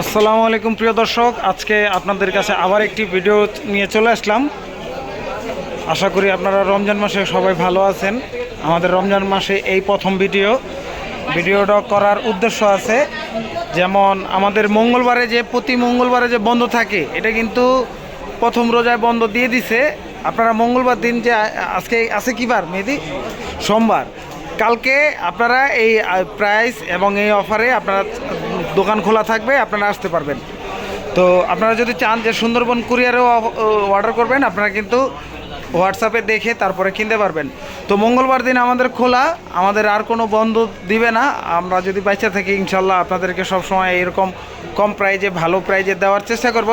আসসালামু আলাইকুম, প্রিয় দর্শক। আজকে আপনাদের কাছে আবার একটি ভিডিও নিয়ে চলে আসলাম। আশা করি আপনারা রমজান মাসে সবাই ভালো আছেন। আমাদের রমজান মাসে এই প্রথম ভিডিও। ভিডিওটা করার উদ্দেশ্য আছে, যেমন আমাদের মঙ্গলবারে যে, প্রতি মঙ্গলবারে যে বন্ধ থাকে, এটা কিন্তু প্রথম রোজায় বন্ধ দিয়ে দিছে। আপনারা মঙ্গলবার দিন যে আজকে আছে কি বার মেহেদি? সোমবার। কালকে আপনারা এই প্রাইস এবং এই অফারে আপনারা দোকান খোলা থাকবে, আপনারা আসতে পারবেন। তো আপনারা যদি চান যে সুন্দরবন কুরিয়ারেও অর্ডার করবেন, আপনারা কিন্তু হোয়াটসঅ্যাপে দেখে তারপরে কিনতে পারবেন। তো মঙ্গলবার দিন আমাদের খোলা, আমাদের আর কোনো বন্ধ দিবে না। আমরা যদি বাচ্চা থাকি, ইনশাল্লাহ আপনাদেরকে সবসময় এরকম কম প্রাইজে ভালো প্রাইজে দেওয়ার চেষ্টা করব।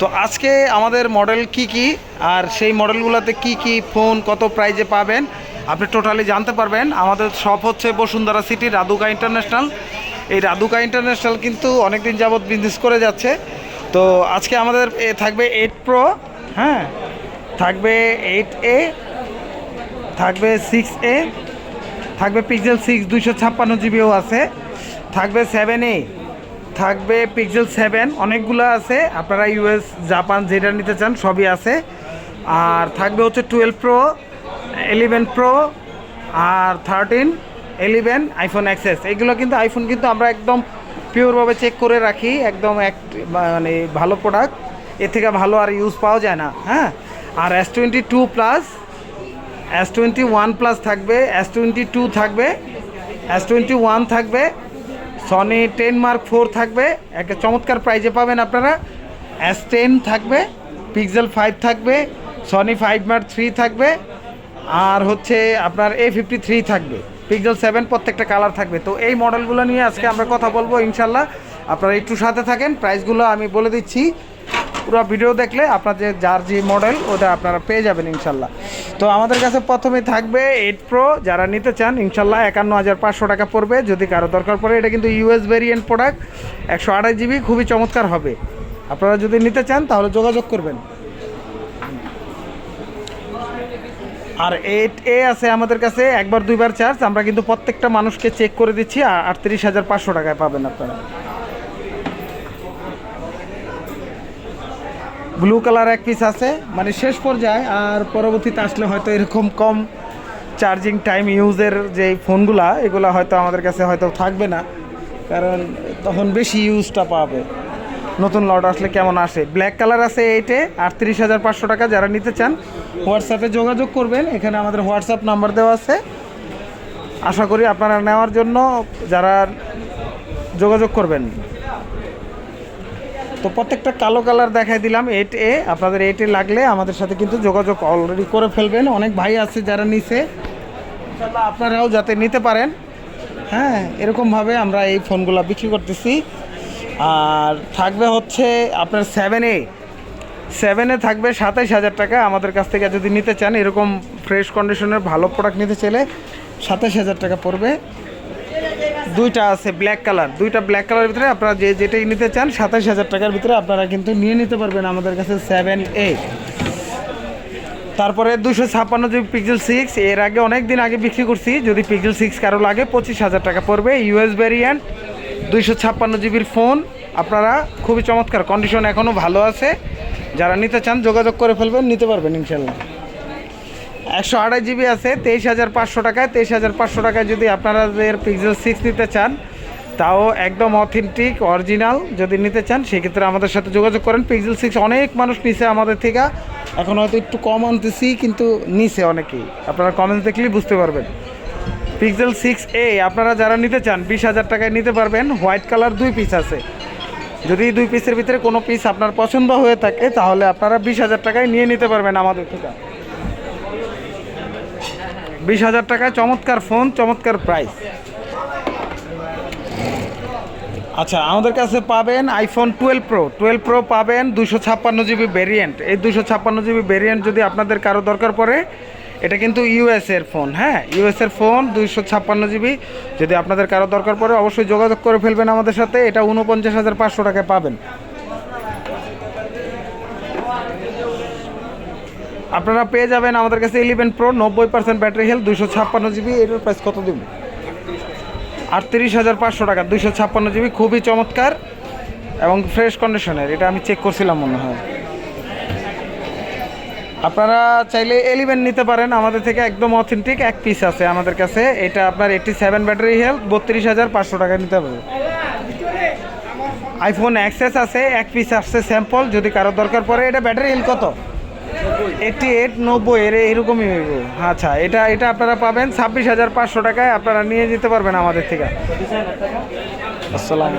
তো আজকে আমাদের মডেল কি কি, আর সেই মডেলগুলোতে কি কি ফোন কত প্রাইজে পাবেন আপনি টোটালি জানতে পারবেন, আমাদের শপ হচ্ছে বসুন্ধরা সিটি রাদুকা ইন্টারন্যাশনাল এই রাদুকা ইন্টারন্যাশনাল কিন্তু অনেক দিন যাবৎ বিজনেস করে যাচ্ছে। তো আজকে আমাদের এ থাকবে এইট প্রো হ্যাঁ? থাকবে এইট এ থাকবে সিক্স এ থাকবে পিক্সেল সিক্স দুইশো ছাপ্পান্ন জিবিও আছে। থাকবে সেভেন এ থাকবে পিক্সেল সেভেন অনেকগুলো আছে। আপনারা ইউএস জাপান যেটা নিতে চান সবই আছে। আর থাকবে হচ্ছে টুয়েলভ প্রো ইলেভেন প্রো আর থার্টিন ইলেভেন আইফোন অ্যাক্সেস এগুলো কিন্তু আইফোন কিন্তু আমরা একদম পিওরভাবে চেক করে রাখি, একদম এক মানে ভালো প্রোডাক্টের থেকে ভালো আর ইউজ পাওয়া যায় না হ্যাঁ? আর S twenty two plus S twenty one plus থাকবে এস টোয়েন্টি টু থাকবে এস টোয়েন্টি ওয়ান থাকবে সনি টেন মার্ক ফোর থাকবে। একটা চমৎকার প্রাইজে পাবেন আপনারা। এস টেন থাকবে পিক্সেল ফাইভ থাকবে সনি ফাইভ মার্ক থ্রি থাকবে আর হচ্ছে আপনার এ ফিফটি থ্রি থাকবে। পিক্সেল সেভেন প্রত্যেকটা কালার থাকবে। তো এই মডেলগুলো নিয়ে আজকে আমরা কথা বলব ইনশাল্লাহ আপনারা একটু সাথে থাকেন। প্রাইসগুলো আমি বলে দিচ্ছি। পুরো ভিডিও দেখলে আপনার যে যার যে মডেল ওটা আপনারা পেয়ে যাবেন ইনশাল্লাহ তো আমাদের কাছে প্রথমে থাকবে এইট প্রো যারা নিতে চান ইনশাল্লাহ একান্ন হাজার পাঁচশো টাকা পড়বে। যদি কারও দরকার পড়ে, এটা কিন্তু ইউএস ভেরিয়েন্ট প্রোডাক্ট একশো আড়াই জিবি খুবই চমৎকার হবে। আপনারা যদি নিতে চান, তাহলে যোগাযোগ করবেন। আর এইট এ আছে আমাদের কাছে, একবার দুইবার চার্জ আমরা কিন্তু প্রত্যেকটা মানুষকে চেক করে দিচ্ছি আটত্রিশ হাজার পাঁচশো টাকায় পাবেন আপনারা। ব্লু কালার এক পিস আছে মানে শেষ পর্যায়ে, আর পরবর্তীতে আসলে হয়তো এরকম কম চার্জিং টাইম ইউজের যে ফোনগুলা এগুলো হয়তো আমাদের কাছে হয়তো থাকবে না, কারণ তখন বেশি ইউজটা পাবে। নতুন লট আসলে কেমন আসে? ব্ল্যাক কালার আছে এইটে আটত্রিশ হাজার পাঁচশো টাকা যারা নিতে চান হোয়াটসঅ্যাপে যোগাযোগ করবেন। এখানে আমাদের হোয়াটসঅ্যাপ নাম্বার দেওয়া আছে। আশা করি আপনারা নেওয়ার জন্য যারা যোগাযোগ করবেন। তো প্রত্যেকটা কালো কালার দেখাই দিলাম এইট এ আপনাদের এইট এ লাগলে আমাদের সাথে কিন্তু যোগাযোগ অলরেডি করে ফেলবেন। অনেক ভাই আছে যারা নিছে। আপনারাও যাতে নিতে পারেন। হ্যাঁ এরকমভাবে আমরা এই ফোনগুলো বিক্রি করতেছি। আর থাকবে হচ্ছে আপনার সেভেন এ সেভেনে থাকবে সাতাইশ হাজার টাকা। আমাদের কাছ থেকে যদি নিতে চান, এরকম ফ্রেশ কন্ডিশনের ভালো প্রোডাক্ট নিতে চাইলে সাতাইশ হাজার টাকা পড়বে। দুইটা আছে ব্ল্যাক কালার দুইটা ব্ল্যাক কালারের ভিতরে আপনারা যে যেটাই নিতে চান সাতাশ হাজার টাকার ভিতরে আপনারা কিন্তু নিয়ে নিতে পারবেন আমাদের কাছে সেভেন এ তারপরে দুশো ছাপ্পান্ন জিবি পিক্সেল সিক্স এর আগে অনেক দিন আগে বিক্রি করছি। যদি পিক্সেল সিক্স কারও লাগে, পঁচিশ হাজার টাকা পড়বে। ইউএস ভ্যারিয়েন্ট দুইশো ছাপ্পান্ন জিবির ফোন। আপনারা খুবই চমৎকার কন্ডিশন এখনও ভালো আছে। যারা নিতে চান, যোগাযোগ করে ফেলবেন, নিতে পারবেন ইনশাল্লাহ। একশো আড়াই জিবি আছে, তেইশ হাজার পাঁচশো টাকায়। তেইশ হাজার পাঁচশো টাকায় যদি আপনাদের পিক্সেল সিক্স নিতে চান, তাও একদম অথেন্টিক অরিজিনাল যদি নিতে চান, সেক্ষেত্রে আমাদের সাথে যোগাযোগ করেন। পিক্সেল সিক্স অনেক মানুষ নিছে আমাদের থেকে। এখন হয়তো একটু কম আনতেছি, কিন্তু নিছে অনেকেই। আপনারা কমেন্টস দেখলেই বুঝতে পারবেন। পিক্সেল সিক্স এ আপনারা যারা নিতে চান, বিশ হাজার টাকায় নিতে পারবেন। হোয়াইট কালার দুই পিস আছে। যদি দুই পিসের ভিতরে কোনো পিস আপনার পছন্দ হয়ে থাকে, তাহলে আপনারা বিশ হাজার টাকায় নিয়ে নিতে পারবেন আমাদের থেকে। বিশ হাজার টাকায় চমৎকার ফোন চমৎকার প্রাইস আচ্ছা আমাদের কাছে পাবেন iPhone twelve pro twelve pro পাবেন দুশো ছাপ্পান্ন জিবি ভেরিয়েন্ট এই দুশো ছাপ্পান্ন জিবি ভেরিয়েন্ট যদি আপনাদের কারও দরকার পড়ে এটা কিন্তু ইউএস এর ফোন হ্যাঁ? ইউএস এর ফোন দুইশো ছাপ্পান্ন জিবি যদি আপনাদের কারও দরকার পড়ে, অবশ্যই যোগাযোগ করে ফেলবেন আমাদের সাথে। এটা উনপঞ্চাশ হাজার পাঁচশো টাকায় পাবেন। আপনারা পেয়ে যাবেন আমাদের কাছে ইলেভেন প্রো নব্বই পার্সেন্ট ব্যাটারি হেলথ দুশো ছাপ্পান্ন জিবি এটার প্রাইস কত দিন আটত্রিশ হাজার পাঁচশো টাকা, দুইশো ছাপ্পান্ন জিবি খুবই চমৎকার এবং ফ্রেশ কন্ডিশনের এটা আমি চেক করছিলাম মনে হয়। আপনারা চাইলে এলিভেন নিতে পারেন। আমাদের থেকে একদম অথেন্টিক এক পিস আছে আমাদের কাছে। এটা আপনার এইটটি সেভেন ব্যাটারি হেলথ বত্রিশ হাজার পাঁচশো টাকা নিতে হবে। আইফোন অ্যাক্সেস আছে এক পিস আসছে স্যাম্পল যদি কারও দরকার পড়ে। এটা ব্যাটারি হেলথ কত? এইটটি এইট নব্বই এর এরকমই হইব। আচ্ছা এটা এটা আপনারা পাবেন ছাব্বিশ হাজার পাঁচশো টাকায়। আপনারা নিয়ে যেতে পারবেন আমাদের থেকে। আসসালাম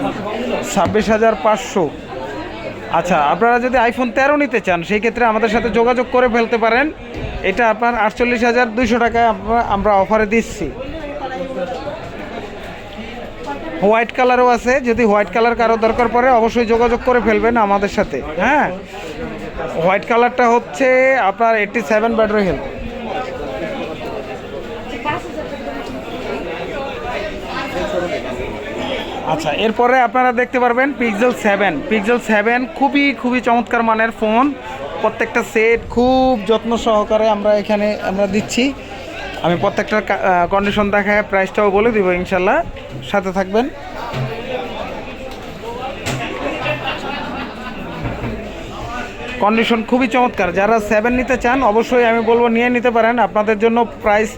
ছাব্বিশ হাজার পাঁচশো। আচ্ছা আপনারা যদি আইফোন তেরো নিতে চান, সেই ক্ষেত্রে আমাদের সাথে যোগাযোগ করে ফেলতে পারেন। এটা আপনার আটচল্লিশ হাজার দুইশো টাকায় আমরা- অফারে দিচ্ছি। হোয়াইট কালারও আছে, যদি হোয়াইট কালার কারও দরকার পড়ে, অবশ্যই যোগাযোগ করে ফেলবেন আমাদের সাথে হ্যাঁ? হোয়াইট কালারটা হচ্ছে আপনার এইটটি সেভেন ব্যাটারি হেলথ আচ্ছা এরপরে আপনারা দেখতে পারবেন পিক্সেল সেভেন পিক্সেল সেভেন খুবই খুবই চমৎকার মানের ফোন প্রত্যেকটা সেট খুব যত্ন সহকারে আমরা এখানে, আমরা দিচ্ছি। আমি প্রত্যেকটার কন্ডিশন দেখায় প্রাইসটাও বলে দিব ইনশাল্লাহ সাথে থাকবেন। কন্ডিশন খুবই চমৎকার। যারা সেভেন নিতে চান, অবশ্যই আমি বলব নিয়ে নিতে পারেন। আপনাদের জন্য প্রাইস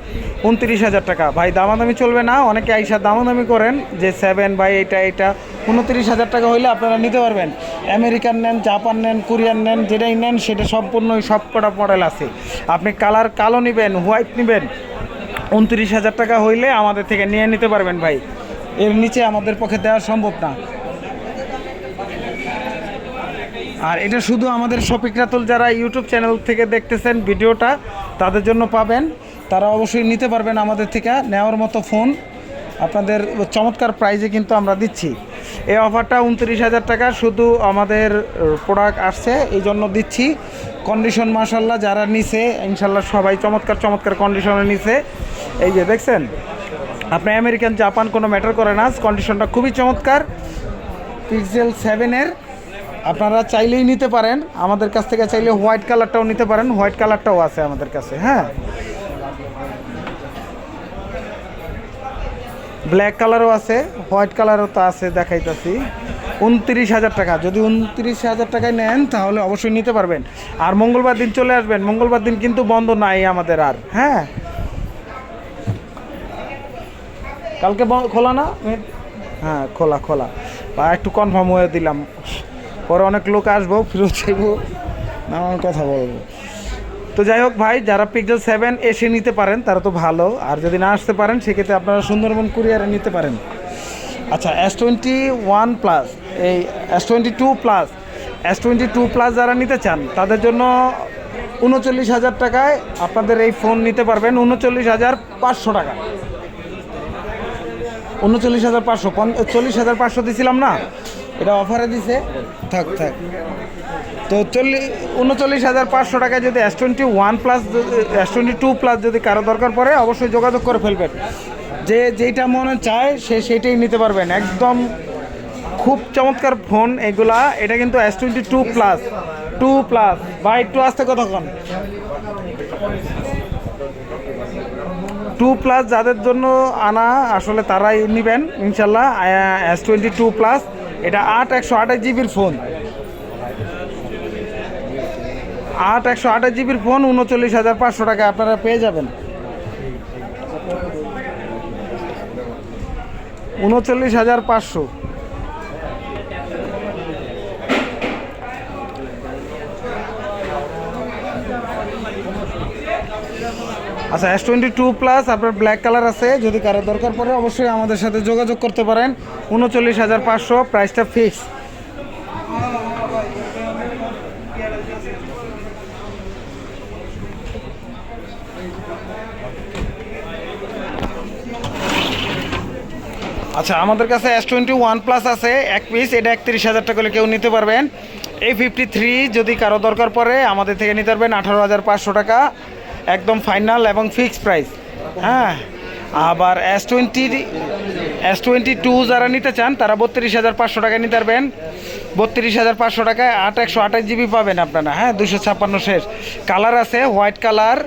উনত্রিশ হাজার টাকা। ভাই, দামাদামি চলবে না, অনেকে আইসা দামাদামি করেন যে সেভেন ভাই এটা এটা উনত্রিশ হাজার টাকা হইলে আপনারা নিতে পারবেন। আমেরিকান নেন জাপান নেন কোরিয়ান নেন, যেটাই নেন, সেটা সম্পূর্ণই সব কটা মডেল আছে। আপনি কালার কালো নেবেন হোয়াইট নেবেন, উনত্রিশ হাজার টাকা হইলে আমাদের থেকে নিয়ে নিতে পারবেন ভাই। এর নিচে আমাদের পক্ষে দেওয়া সম্ভব না। আর এটা শুধু আমাদের শফিক রাতুল যারা ইউটিউব চ্যানেল থেকে দেখতেছেন ভিডিওটা, তাদের জন্য পাবেন। তারা অবশ্যই নিতে পারবেন আমাদের থেকে নেওয়ার মতো ফোন। আপনাদের চমৎকার প্রাইজে কিন্তু আমরা দিচ্ছি। এই অফারটা উনত্রিশ হাজার টাকা, শুধু আমাদের প্রোডাক্ট আসছে, এই জন্য দিচ্ছি। কন্ডিশন মাসাল্লাহ যারা নিছে ইনশাল্লাহ সবাই চমৎকার চমৎকার কন্ডিশনে নিছে। এই যে দেখছেন, আপনি আমেরিকান জাপান কোনো ম্যাটার করে না কন্ডিশনটা খুবই চমৎকার। পিক্সেল সেভেনের আপনারা চাইলেই নিতে পারেন। আমাদের কাছ থেকে চাইলে হোয়াইট কালারটাও নিতে পারেন হোয়াইট কালারটাও আছে আমাদের কাছে হ্যাঁ। ব্ল্যাক কালারও আছে হোয়াইট কালারও তো আছে, দেখাইতেছি। উনত্রিশ হাজার টাকা। যদি উনত্রিশ হাজার টাকায় নেন, তাহলে অবশ্যই নিতে পারবেন। আর মঙ্গলবার দিন চলে আসবেন। মঙ্গলবার দিন কিন্তু বন্ধ নাই আমাদের আর হ্যাঁ? কালকে খোলা না? হ্যাঁ খোলা খোলা। বা একটু কনফার্ম হয়ে দিলাম। পরে অনেক লোক আসব ফিরত চাইব নানান কথা বলব। তো যাই হোক ভাই, যারা পিক্সেল সেভেন এসে নিতে পারেন, তারা তো ভালো। আর যদি না আসতে পারেন, সেক্ষেত্রে আপনারা সুন্দরবন কুরিয়ারে নিতে পারেন। আচ্ছা এস টোয়েন্টি ওয়ান প্লাস এই S twenty two plus S twenty two plus যারা নিতে চান, তাদের জন্য উনচল্লিশ হাজার টাকায় আপনাদের এই ফোন নিতে পারবেন, উনচল্লিশ হাজার পাঁচশো টাকা। উনচল্লিশ হাজার পাঁচশো চল্লিশ হাজার পাঁচশো দিছিলাম না? এটা অফারে দিছে? থাক থাক। তো চল্লিশ উনচল্লিশ হাজার পাঁচশো টাকায় যদি S twenty one plus S twenty two plus যদি কারও দরকার পড়ে, অবশ্যই যোগাযোগ করে ফেলবেন। যে যেইটা মনে চায়, সে সেইটাই নিতে পারবেন। একদম খুব চমৎকার ফোন এগুলা। এটা কিন্তু S twenty two plus two plus বা একটু আসতে কতক্ষণ টু প্লাস যাদের জন্য আনা, আসলে তারাই নেবেন, ইনশাল্লাহ। এস টোয়েন্টি টু প্লাস এটা আট একশো আঠাশ জিবির ফোন। আট একশো আঠাশ জিবির ফোন, উনচল্লিশ হাজার পাঁচশো টাকা আপনারা পেয়ে যাবেন। উনচল্লিশ হাজার পাঁচশো। আচ্ছা এস টোয়েন্টি টু প্লাস আপনার ব্ল্যাক কালার আছে। যদি কারও দরকার পড়ে, অবশ্যই আমাদের সাথে যোগাযোগ করতে পারেন। উনচল্লিশ হাজার পাঁচশো প্রাইসটা ফিক্স আচ্ছা আমাদের কাছে এস টোয়েন্টি ওয়ান প্লাস আছে, এক পিস এটা একত্রিশ হাজার টাকা করে কেউ নিতে পারবেন। এই ফিফটি থ্রি যদি কারও দরকার পড়ে, আমাদের থেকে নিতে পারবেন আঠারো হাজার পাঁচশো টাকা। একদম ফাইনাল এবং ফিক্সড প্রাইস। হ্যাঁ আবার S twenty S twenty two যারা নিতে চান, তারা বত্রিশ হাজার পাঁচশো টাকায় নিতে পারবেন। বত্রিশ হাজার পাঁচশো টাকায় আট একশো আঠাশ জিবি পাবেন আপনারা। হ্যাঁ দুশো ছাপ্পান্ন শেষ। কালার আছে, হোয়াইট কালার।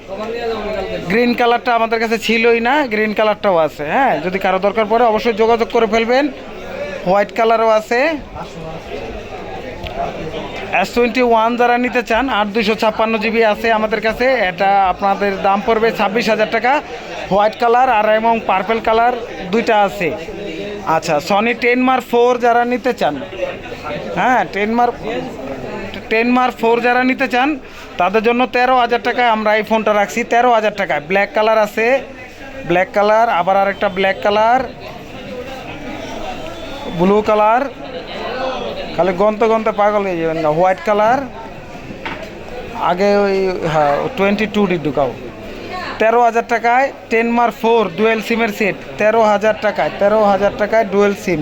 গ্রিন কালারটা আমাদের কাছে ছিলই না, গ্রিন কালারটাও আছে। হ্যাঁ যদি কারও দরকার পড়ে অবশ্যই যোগাযোগ করে ফেলবেন। হোয়াইট কালারও আছে। এস টোয়েন্টি ওয়ান যারা নিতে চান, আট দুশো ছাপ্পান্ন জিবি আছে আমাদের কাছে। এটা আপনাদের দাম পড়বে ছাব্বিশ হাজার টাকা। হোয়াইট কালার আর এবং পার্পেল কালার দুইটা আছে। আচ্ছা সনি টেন মার ফোর যারা নিতে চান হ্যাঁ টেন মার টেন মার ফোর যারা নিতে চান, তাদের জন্য তেরো হাজার টাকায় আমরা এই ফোনটা রাখছি। তেরো হাজার টাকায়। ব্ল্যাক কালার আছে। ব্ল্যাক কালার আবার আরেকটা ব্ল্যাক কালার ব্লু কালার খালি গন্তে গন্তে পাগল হয়ে যাবেন না। হোয়াইট কালার আগে ওই হ্যাঁ টোয়েন্টি টু ডি ঢুকাও। তেরো হাজার টাকায় টেন মার ফোর ডুয়েল সিমের সেট তেরো হাজার টাকায়, তেরো হাজার টাকায় ডুয়েল সিম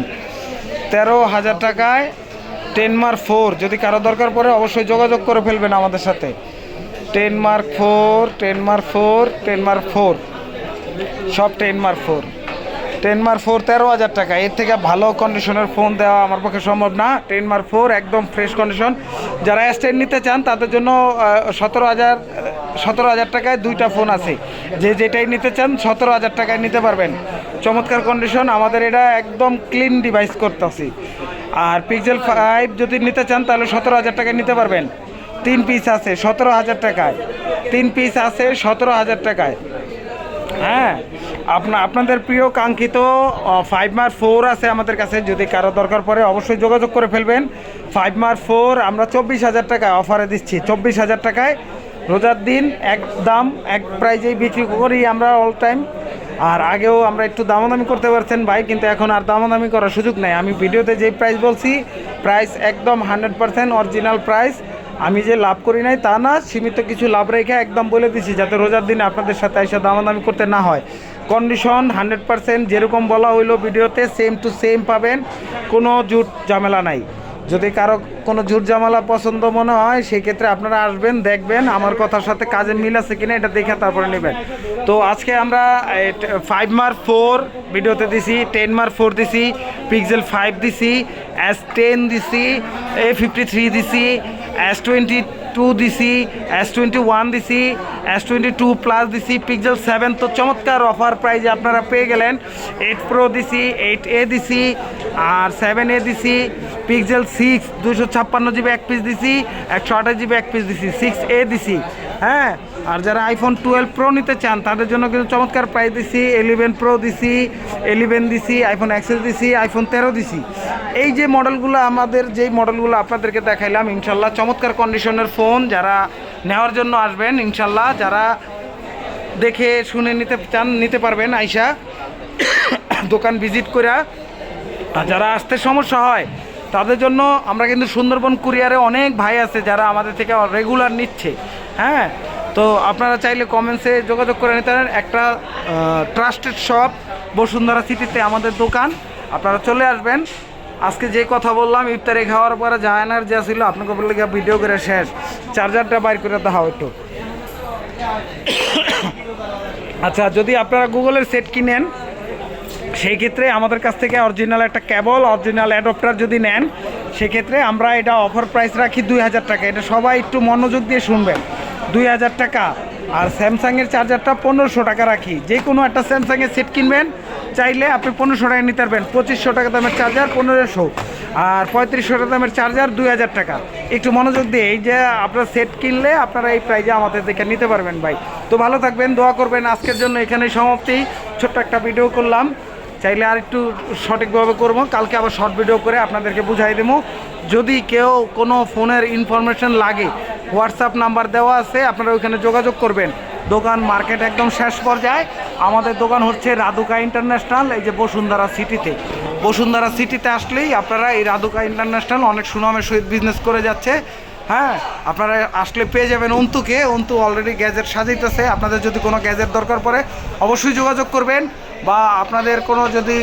তেরো হাজার টাকায় টেন মার্ক ফোর যদি কারও দরকার পড়ে অবশ্যই যোগাযোগ করে ফেলবেন আমাদের সাথে। Ten mark four ten mark four ten mark four সব ten mark four ten mark four তেরো হাজার টাকা। এর থেকে ভালো কন্ডিশনের ফোন দেওয়া আমার পক্ষে সম্ভব না। টেন মার্ক ফোর একদম ফ্রেশ কন্ডিশন যারা স্টেন নিতে চান, তাদের জন্য সতেরো হাজার সতেরো হাজার টাকায় দুইটা ফোন আছে। যে যেটাই নিতে চান, সতেরো হাজার টাকায় নিতে পারবেন। চমৎকার কন্ডিশন আমাদের এটা একদম ক্লিন ডিভাইস করতেছি। আর পিক্সেল ফাইভ যদি নিতে চান, তাহলে সতেরো হাজার টাকায় নিতে পারবেন। তিন পিস আছে, সতেরো হাজার টাকায়। তিন পিস আছে, সতেরো হাজার টাকায়। হ্যাঁ আপনা আপনাদের প্রিয় কাঙ্ক্ষিত ফাইভ মার ফোর আছে আমাদের কাছে। যদি কারও দরকার পড়ে, অবশ্যই যোগাযোগ করে ফেলবেন। ফাইভ মার ফোর আমরা চব্বিশ হাজার টাকায় অফারে দিচ্ছি। চব্বিশ হাজার টাকায় রোজার দিন এক দাম, এক প্রাইজেই বিক্রি করি আমরা অল টাইম আর আগেও আমরা একটু দামাদামি করতে পারছেন ভাই, কিন্তু এখন আর দামাদামি করার সুযোগ নেই। আমি ভিডিওতে যেই প্রাইস বলছি প্রাইস একদম হান্ড্রেড পার্সেন্ট অরিজিনাল প্রাইস আমি যে লাভ করি নাই তা না, সীমিত কিছু লাভ রেখে একদম বলে দিছি যাতে রোজার দিনে আপনাদের সাথে এসে দামাদামি করতে না হয়। কন্ডিশন হান্ড্রেড পার্সেন্ট যেরকম বলা হইল ভিডিওতে সেম টু সেম পাবেন, কোনো জুট ঝামেলা নাই। যদি কারও কোনো ঝুট ঝামেলা পছন্দ মনে হয় সেই ক্ষেত্রে আপনারা আসবেন, দেখবেন, আমার কথার সাথে কাজে মিল আছে কিনা এটা দেখে তারপরে নেবেন। তো আজকে আমরা ফাইভ মার ফোর ভিডিওতে দিছি টেন মার ফোর দিছি পিক্সেল ফাইভ দিছি এস টেন দিছি এ ফিফটি থ্রি দিছি এস টোয়েন্টি টু দিছি এস টোয়েন্টি ওয়ান দিছি এস টোয়েন্টি টু প্লাস দিছি পিক্সেল সেভেন তো চমৎকার অফার প্রাইজে আপনারা পেয়ে গেলেন। এইট প্রো দিছি এইট এ দিছি, আর সেভেন এ দিছি পিক্সেল সিক্স দুশো ছাপ্পান্ন জিবি এক পিস দিছি, একশো আঠাশ জিবি এক পিস দিছি সিক্স এ দিছি হ্যাঁ? আর যারা আইফোন টুয়েলভ প্রো নিতে চান, তাদের জন্য কিন্তু চমৎকার প্রাইস দিছি এলিভেন প্রো দিছি এলিভেন দিছি আইফোন অ্যাক্সেস দিছি আইফোন তেরো দিছি। এই যে মডেলগুলো আমাদের, যেই মডেলগুলো আপনাদেরকে দেখাইলাম, ইনশাল্লাহ চমৎকার কন্ডিশনের ফোন যারা নেওয়ার জন্য আসবেন, ইনশাল্লাহ যারা দেখে শুনে নিতে চান, নিতে পারবেন আইসা দোকান ভিজিট করে আর যারা আসতে সমস্যা হয়, তাদের জন্য আমরা কিন্তু সুন্দরবন কুরিয়ারে অনেক ভাই আছে যারা আমাদের থেকে রেগুলার নিচ্ছে হ্যাঁ? তো আপনারা চাইলে কমেন্টসে যোগাযোগ করে নিতে পারেন। একটা ট্রাস্টেড শপ বসুন্ধরা সিটিতে আমাদের দোকান। আপনারা চলে আসবেন। আজকে যে কথা বললাম, ইফতারি খাওয়ার পরে জাহানার যা ছিল আপনাকে বললে ভিডিও করে শেষ। চার্জারটা বাইর করে দেওয়া একটু। আচ্ছা যদি আপনারা গুগলের সেট কিনেন, সেই ক্ষেত্রে আমাদের কাছ থেকে অরিজিনাল একটা কেবল অরিজিনাল অ্যাডপ্টার যদি নেন, সেক্ষেত্রে আমরা এটা অফার প্রাইস রাখি দুই হাজার টাকা। এটা সবাই একটু মনোযোগ দিয়ে শুনবেন। দুই হাজার টাকা। আর স্যামসাংয়ের চার্জারটা পনেরোশো টাকা রাখি। যে কোনো একটা স্যামসাংয়ের সেট কিনবেন, চাইলে আপনি পনেরোশো টাকা নিতে পারবেন। পঁচিশশো টাকা দামের চার্জার, পনেরোশো। আর পঁয়ত্রিশশো টাকা দামের চার্জার, দুই হাজার টাকা। একটু মনোযোগ দিয়ে এই যে আপনার সেট কিনলে আপনারা এই প্রাইজে আমাদের দেখে নিতে পারবেন ভাই। তো ভালো থাকবেন, দোয়া করবেন। আজকের জন্য এখানে সমাপ্তি। ছোট্ট একটা ভিডিও করলাম। চাইলে আর একটু সঠিকভাবে করব। কালকে আবার শর্ট ভিডিও করে আপনাদেরকে বুঝাই দেবো। যদি কেউ কোনো ফোনের ইনফরমেশন লাগে হোয়াটসঅ্যাপ নাম্বার দেওয়া আছে, আপনারা ওইখানে যোগাযোগ করবেন। দোকান মার্কেট একদম শেষ পর্যায়ে। আমাদের দোকান হচ্ছে রাধুকা ইন্টারন্যাশনাল, এই যে বসুন্ধরা সিটিতে। বসুন্ধরা সিটিতে আসলেই আপনারা এই রাধুকা ইন্টারন্যাশনাল অনেক সুনামের সহিত বিজনেস করে যাচ্ছে। হ্যাঁ আপনারা আসলে পেয়ে যাবেন অন্তুকে। অন্তু অলরেডি গ্যাজেট সাজাইতেছে আপনাদের যদি কোনো গ্যাজেট দরকার পড়ে, অবশ্যই যোগাযোগ করবেন। বা আপনাদের কোনো যদি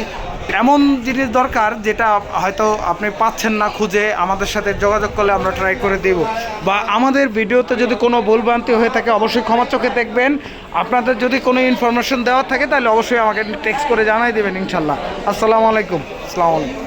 এমন জিনিস দরকার যেটা হয়তো আপনি পাচ্ছেন না খুঁজে, আমাদের সাথে যোগাযোগ করলে আমরা ট্রাই করে দেব। বা আমাদের ভিডিওতে যদি কোনো ভুলভ্রান্তি হয়ে থাকে, অবশ্যই ক্ষমা চোখে দেখবেন। আপনাদের যদি কোনো ইনফরমেশন দেওয়ার থাকে, তাহলে অবশ্যই আমাকে টেক্সট করে জানাই দেবেন ইনশাল্লাহ। আসসালামু আলাইকুম। আসসালামু আলাইকুম।